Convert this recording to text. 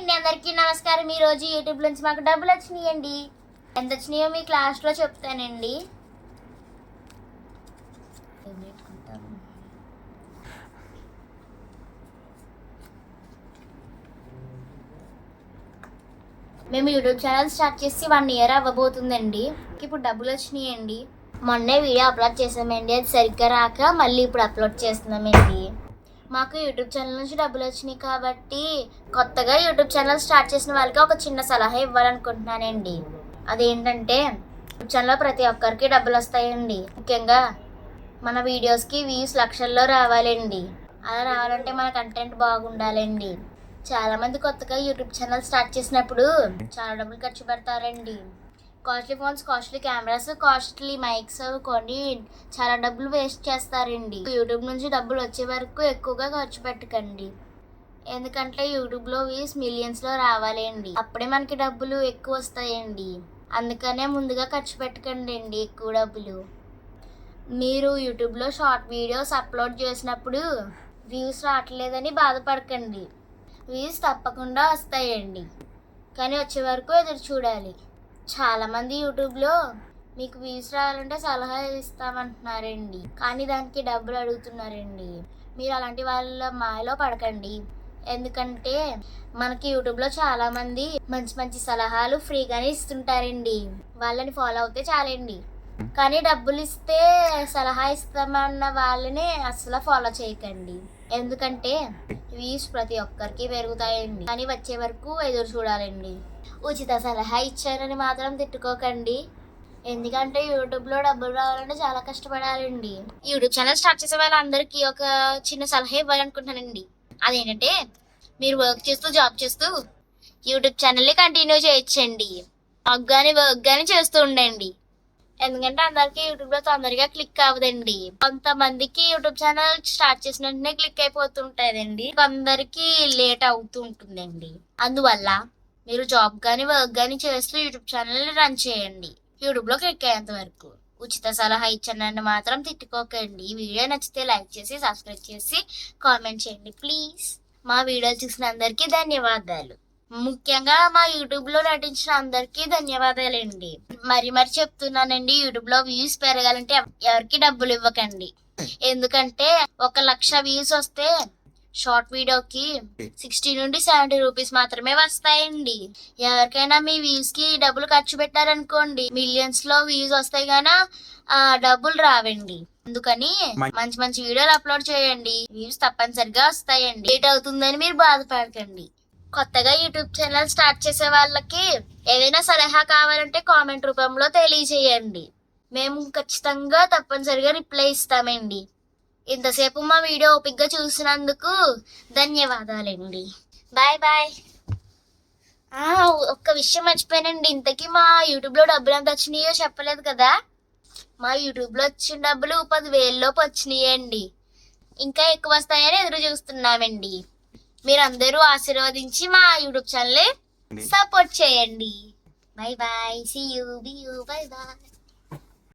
అండి అందరికీ నమస్కారం. ఈరోజు రోజు యూట్యూబ్ నుంచి మాకు డబ్బులు వచ్చినాయండి. ఎంత వచ్చినాయో మీకు లాస్ట్లో చెప్తానండి. మేము యూట్యూబ్ ఛానల్ స్టార్ట్ చేసి వన్ ఇయర్ అవ్వబోతుందండి. ఇప్పుడు డబ్బులు వచ్చినాయండి. మొన్నే వీడియో అప్లోడ్ చేసామండి. అది సరిగ్గా రాక మళ్ళీ ఇప్పుడు అప్లోడ్ చేస్తున్నామండి. మాకు యూట్యూబ్ ఛానల్ నుంచి డబ్బులు వచ్చినాయి కాబట్టి కొత్తగా యూట్యూబ్ ఛానల్ స్టార్ట్ చేసిన వాళ్ళకి ఒక చిన్న సలహా ఇవ్వాలనుకుంటున్నానండి. అదేంటంటే యూట్యూబ్ ఛానల్లో ప్రతి ఒక్కరికి డబ్బులు వస్తాయండి. ముఖ్యంగా మన వీడియోస్కి వ్యూస్ లక్షల్లో రావాలండి. అలా రావాలంటే మన కంటెంట్ బాగుండాలండి. చాలామంది కొత్తగా యూట్యూబ్ ఛానల్ స్టార్ట్ చేసినప్పుడు చాలా డబ్బులు ఖర్చు పెడతారండి. Costly phones costly cameras costly mics కొని చాలా డబ్బులు వేస్ట్ చేస్తారండి. యూట్యూబ్ నుంచి డబ్బులు వచ్చే వరకు ఎక్కువగా ఖర్చు పెట్టకండి. ఎందుకంటే యూట్యూబ్లో వ్యూస్ మిలియన్స్లో రావాలండి. అప్పుడే మనకి డబ్బులు ఎక్కువ వస్తాయండి. అందుకనే ముందుగా ఖర్చు పెట్టకండి అండి ఎక్కువ డబ్బులు. మీరు యూట్యూబ్లో షార్ట్ వీడియోస్ అప్లోడ్ చేసినప్పుడు వ్యూస్ రావట్లేదని బాధపడకండి. వ్యూస్ తప్పకుండా వస్తాయండి. కానీ వచ్చే వరకు ఎదురు చూడాలి. చాలామంది యూట్యూబ్లో మీకు వ్యూస్ రావాలంటే సలహా ఇస్తామంటున్నారండి. కానీ దానికి డబ్బులు అడుగుతున్నారండి. మీరు అలాంటి వాళ్ళ మాయలో పడకండి. ఎందుకంటే మనకి యూట్యూబ్లో చాలామంది మంచి మంచి సలహాలు ఫ్రీగానే ఇస్తుంటారండి. వాళ్ళని ఫాలో అవుతే చాలండి. కానీ డబ్బులు ఇస్తే సలహా ఇస్తామన్న వాళ్ళని అసలు ఫాలో చేయకండి. ఎందుకంటే వ్యూస్ ప్రతి ఒక్కరికి పెరుగుతాయండి. కానీ వచ్చే వరకు ఎదురు చూడాలండి. ఉచిత సలహా ఇచ్చారని మాత్రం తిట్టుకోకండి. ఎందుకంటే యూట్యూబ్లో డబ్బులు రావాలంటే చాలా కష్టపడాలండి. యూట్యూబ్ ఛానల్ స్టార్ట్ చేసే వాళ్ళందరికీ ఒక చిన్న సలహా ఇవ్వాలనుకుంటున్నానండి. అదేంటంటే మీరు వర్క్ చేస్తూ జాబ్ చేస్తూ యూట్యూబ్ ఛానల్ని కంటిన్యూ చేయొచ్చండి. వర్క్ కానీ వర్క్ కానీ చేస్తూ ఉండండి. ఎందుకంటే అందరికి యూట్యూబ్లో తొందరగా క్లిక్ అవ్వదండి. కొంతమందికి యూట్యూబ్ ఛానల్ స్టార్ట్ చేసిన వెంటనే క్లిక్ అయిపోతుంటదండి. కొందరికి లేట్ అవుతూ ఉంటుందండి అందువల్ల మీరు జాబ్ కానీ వర్క్ కానీ చేస్తూ యూట్యూబ్ ఛానల్ రన్ చేయండి. యూట్యూబ్లో క్లిక్ అయ్యేంత వరకు. ఉచిత సలహా ఇచ్చానని మాత్రం తిట్టుకోకండి. వీడియో నచ్చితే లైక్ చేసి సబ్స్క్రైబ్ చేసి కామెంట్ చేయండి ప్లీజ్ మా వీడియో చూసిన అందరికీ ధన్యవాదాలు. ముఖ్యంగా మా యూట్యూబ్లో నటించిన అందరికీ ధన్యవాదాలండి. మరి మరి చెప్తున్నానండి యూట్యూబ్లో వ్యూస్ పెరగాలంటే ఎవ- ఎవరికి డబ్బులు ఇవ్వకండి. ఎందుకంటే ఒక లక్ష వ్యూస్ వస్తే షార్ట్ వీడియోకి సిక్స్టీ నుండి సెవెంటీ రూపీస్ మాత్రమే వస్తాయండి. ఎవరికైనా మీ వ్యూస్కి డబ్బులు ఖర్చు పెట్టారనుకోండి మిలియన్స్లో వ్యూస్ వస్తాయి గానా ఆ డబ్బులు రావండి. అందుకని మంచి మంచి వీడియోలు అప్లోడ్ చేయండి. వ్యూస్ తప్పనిసరిగా వస్తాయండి. లేట్ అవుతుందని మీరు బాధపడకండి. కొత్తగా యూట్యూబ్ ఛానల్ స్టార్ట్ చేసే వాళ్ళకి ఏదైనా సలహా కావాలంటే కామెంట్ రూపంలో తెలియజేయండి. మేము ఖచ్చితంగా తప్పనిసరిగా రిప్లై ఇస్తామండి. ఇంతసేపు మా వీడియో ఓపిక్గా చూసినందుకు ధన్యవాదాలండి. Bye bye. ఒక్క విషయం మర్చిపోయానండి. ఇంతకీ మా యూట్యూబ్లో డబ్బులు ఎంత వచ్చినాయో చెప్పలేదు కదా. మా యూట్యూబ్లో వచ్చిన డబ్బులు పదివేలలోపు వచ్చినాయండి. ఇంకా ఎక్కువ వస్తాయని ఎదురు చూస్తున్నామండి. మీరందరూ ఆశీర్వదించి మా యూట్యూబ్ ఛానల్ సపోర్ట్ చేయండి. Bye bye see you be you bye bye